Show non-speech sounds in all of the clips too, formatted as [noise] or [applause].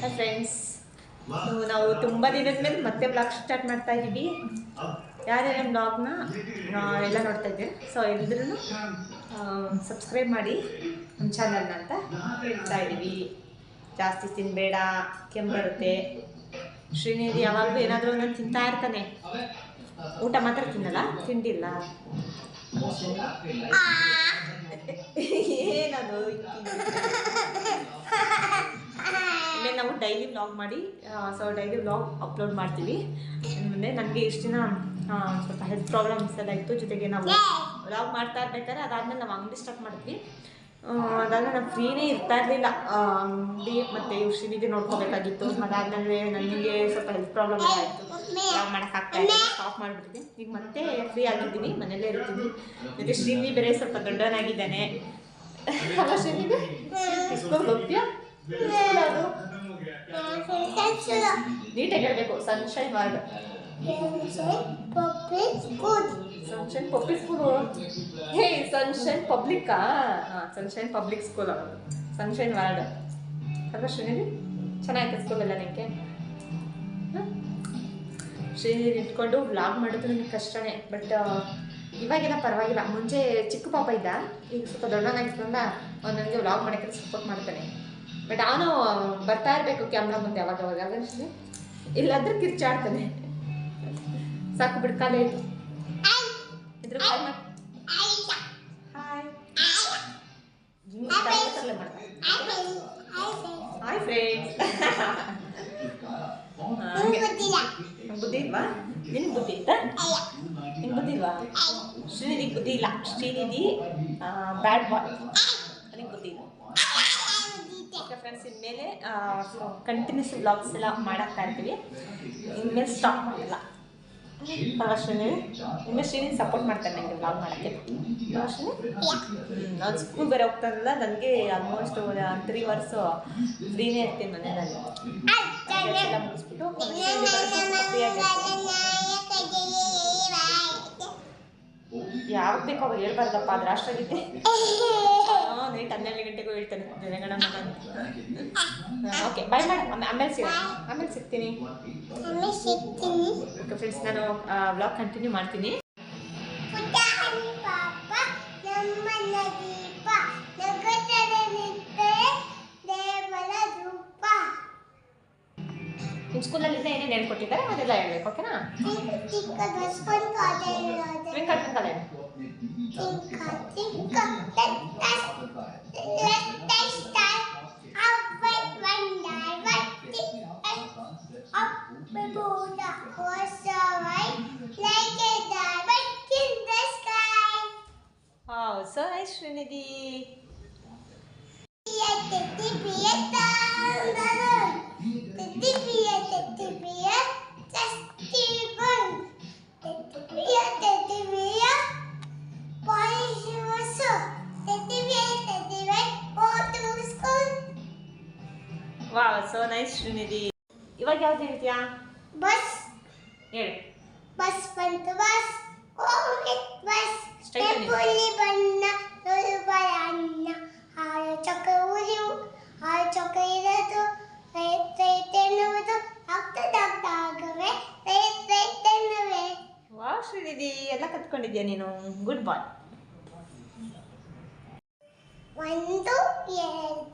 Hi friends ನಾವು ತುಂಬ ದಿನದ ಮೇಲೆ ಮತ್ತೆ ಬ್ಲಾಗ್ ಸ್ಟಾರ್ಟ್ ಮಾಡ್ತಾ ಇದ್ದೀವಿ. ಯಾರ್ಯಾರ ಬ್ಲಾಗ್ನ ಎಲ್ಲ ನೋಡ್ತಾ ಇದ್ದೀವಿ ಸೊ ಎಲ್ಲರೂ ಸಬ್ಸ್ಕ್ರೈಬ್ ಮಾಡಿ ನಮ್ಮ ಚಾನಲ್ನ ಅಂತ ಹೇಳ್ತಾ ಇದ್ದೀವಿ. ಜಾಸ್ತಿ ತಿನ್ನಬೇಡ ಕೆಮ್ಮು ಬರುತ್ತೆ. ಶ್ರೀನಿಧಿ ಯಾವಾಗಲೂ ಏನಾದರೂ ಒಂದೊಂದು ತಿಂತಾ ಇರ್ತಾನೆ. ಊಟ ಮಾತ್ರ ತಿನ್ನಲ್ಲ ತಿಂಡಿಲ್ಲ ಡೈಲಿ ವ್ಲಾಗ್ ಮಾಡಿ ಸೊ ಡೈಲಿ ವ್ಲಾಗ್ ಅಪ್ಲೋಡ್ ಮಾಡ್ತೀವಿ. ಮುಂದೆ ನನಗೆ ಇಷ್ಟು ದಿನ ಸ್ವಲ್ಪ ಹೆಲ್ತ್ ಪ್ರಾಬ್ಲಮ್ಸ್ ಎಲ್ಲ ಇತ್ತು ಜೊತೆಗೆ ನಾವು ಬ್ಲಾಗ್ ಮಾಡ್ತಾ ಇರ್ಬೇಕಾದ್ರೆ ಅದಾದ್ಮೇಲೆ ನಾವು ಅಂಗಡಿ ಸ್ಟಾರ್ಟ್ ಮಾಡ್ತೀವಿ. ಅದಾದ್ಮೇಲೆ ನಾವು ಫ್ರೀನೇ ಇರ್ತಾ ಇರಲಿಲ್ಲ. ಅಂಗಡಿ ಮತ್ತು ಇವ್ರು ಶ್ರೀನಿಧಿ ನೋಡ್ಕೋಬೇಕಾಗಿತ್ತು ಅದಾದ್ಮೇಲೆ ನನಗೆ ಸ್ವಲ್ಪ ಹೆಲ್ತ್ ಪ್ರಾಬ್ಲಮ್ ಎಲ್ಲ ಆಯಿತು ವ್ಲಾಗ್ ಮಾಡೋಕ್ಕಾಗ್ತಾ ಇಲ್ಲ ಸ್ಟಾಪ್ ಮಾಡಿಬಿಡ್ತೀನಿ ಈಗ ಮತ್ತೆ ಫ್ರೀ ಆಗಿದ್ದೀನಿ ಮನೇಲೇ ಇರ್ತೀನಿ. ಮತ್ತು ಶ್ರೀನಿ ಬೇರೆ ಸ್ವಲ್ಪ ದೊಡ್ಡವನಾಗಿದ್ದಾನೆ. [laughs] ಅಲ್ಲ ಶ್ರೀನಿಧಿ? ಹೋಗ್ತೀಯಾ? ನೀಟಾಗಿ ಹೇಳ್ಬೇಕು. Sunshine world sunshine public school hey sunshine ಪಬ್ಲಿಕ್ಕಾ sunshine public school sunshine world ಅಲ್ವಾ ಶ್ರೀನಿಧಿ ಚೆನ್ನಾಗಿತ್ತು ಸ್ಕೂಲೆಲ್ಲ ನಿಮಗೆ ಶ್ರೀನಿಧಿ ಇಟ್ಕೊಂಡು ವ್ಲಾಗ್ ಮಾಡೋದು ನನಗೆ ಕಷ್ಟನೇ ಬಟ್ ಇವಾಗೆಲ್ಲ ಪರವಾಗಿಲ್ಲ. ಮುಂಚೆ ಚಿಕ್ಕ ಪಾಪ ಇದ್ದ. ಈಗ ಸ್ವಲ್ಪ ದೊಡ್ಡವನಾಗಿದ್ರಿಂದ ಅವ್ನು ನನಗೆ ವ್ಲಾಗ್ ಮಾಡೋಕ್ಕೆ ಸಪೋರ್ಟ್ ಮಾಡ್ತಾನೆ. ಬಟ್ ಅವನು ಬರ್ತಾ ಇರಬೇಕು ಕ್ಯಾಮ್ರಾ ಮುಂದೆ ಅವಾಗ ಅವಾಗ ಅಲ್ವಾ ಶ್ರೀ ಇಲ್ಲಾಂದ್ರೆ ಕಿರ್ಚಾಡ್ತಾನೆ. ಸಾಕು ಬಿಡ್ಕಾಲೇ ಇತ್ತು ಇದ್ರ ಹಾಯ್ ಮಾಡ್. ಹಾಯ್ ಹಾಯ್ ಫ್ರೆಂಡ್ಸ್ ಬುದ್ಧಿ ಇಲ್ವಾ? ನಿನ್ ಬುದ್ಧಿ ಇತ್ತಾ? ನಿನ್ ಬುದ್ಧಿ ಇಲ್ವಾ? ಶ್ರೀನಿಧಿ ಬುದ್ಧಿ ಇಲ್ಲ. ಶ್ರೀನಿಧಿ ಬ್ಯಾಡ್ ಬಾಯ್ ನನಗೆ ಬುದ್ಧಿ ಇಲ್ಲ ಓಕೆ ಫ್ರೆಂಡ್ಸ್ ಇನ್ಮೇಲೆ ಕಂಟಿನ್ಯೂಸ್ ಬ್ಲಾಗ್ಸ್ ಎಲ್ಲ ಮಾಡಾಕ್ತಾ ಇರ್ತೀವಿ. ಇನ್ಮೇಲೆ ಸ್ಟಾಪ್ ಮಾಡಲ್ಲ. ಶ್ರೀನಿ, ಇನ್ಮೇಲೆ ಶ್ರೀನಿ ಸಪೋರ್ಟ್ ಮಾಡ್ತಾರೆ ನನಗೆ ಬ್ಲಾಗ್ ಮಾಡೋಕ್ಕೆ. ನಾನು ಸ್ಕೂಲ್ ಬೇರೆ ಹೋಗ್ತಾನಲ್ಲ ನನಗೆ ಆಲ್ಮೋಸ್ಟ್ ತ್ರೀ ಅವರ್ಸು ಫ್ರೀನೇ ಇರ್ತೀನಿ ಮನೆಯಲ್ಲಿ. ಎಲ್ಲ ಮುಗಿಸ್ಬಿಟ್ಟು ಯಾವಾಗ ಬೇಕೋ ಹೇಳ್ಬಾರ್ದಪ್ಪ ಅದ್ರ ಅಷ್ಟಾಗಿದೆ ಹಾಂ ನೈಟ್ ಹನ್ನೆರಡು ಗಂಟೆಗೂ ಹೇಳ್ತಾನೆ. ಜನಗಣ ಓಕೆ ಬಾಯ್ ಮೇಡಮ್ ಆಮೇಲೆ ಸಿಗ. ಆಮೇಲೆ ಸಿಗ್ತೀನಿ. ಓಕೆ ಫ್ರೆಂಡ್ಸ್ ನಾನು ವ್ಲಾಗ್ ಕಂಟಿನ್ಯೂ ಮಾಡ್ತೀನಿ. ನಿಮ್ಮ ಸ್ಕೂಲಲ್ಲಿಂದ ಏನೇನು ಹೇಳ್ಕೊಟ್ಟಿದ್ದಾರೆ ಅದೆಲ್ಲ ಹೇಳ್ಬೇಕು ಓಕೆನಾ ಟ್ವಿಂಕಲ್ ಟ್ವಿಂಕಲ್ ಹೇಳಿ wow so nice Srinidhi wow so nice Srinidhi ಇವಾಗ ಯಾವ್ದು ಹೇಳ್ತೀಯಾ ಬಸ್ ಹೇಳಿ ಬಸ್ ಬಂತು ಬಸ್ ಹೋಗಿ ಬಸ್ Straight ಆಗಿ. ಪುಲಿ ಬಣ್ಣ ರೂಪಾಯಿ ಅನ್ನ ಹಾಲು ಚಕ್ರ ಊರಿ ಹಾಲು ಚಕ್ರ ಇರೋದು ರೈತ ರೈತ ಎನ್ನುವುದು ಆಗ್ತದಾಗವೆ ರೈತ ರೈತ ಎನ್ನುವೆ ವಾವ್ ಶ್ರೀನಿಧಿ ಎಲ್ಲ ಕತ್ಕೊಂಡಿದ್ಯಾ ನೀನು ಗುಡ್ ಬಾಯ್ ಒಂದು ಎರಡು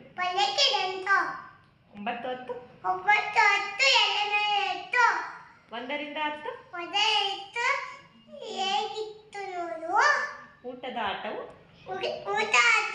ಗಂಟು ಒಂಬತ್ತು ಹತ್ತು ಒಂಬತ್ತು ಹತ್ತು ಎರಡನೇ ಎತ್ತು. ಒಂದರಿಂದ ಹತ್ತು? ಎತ್ತು. ಹೇಗಿತ್ತು ನೋಡು. ಊಟದ ಆಟವು? ಊಟ ಆಟ.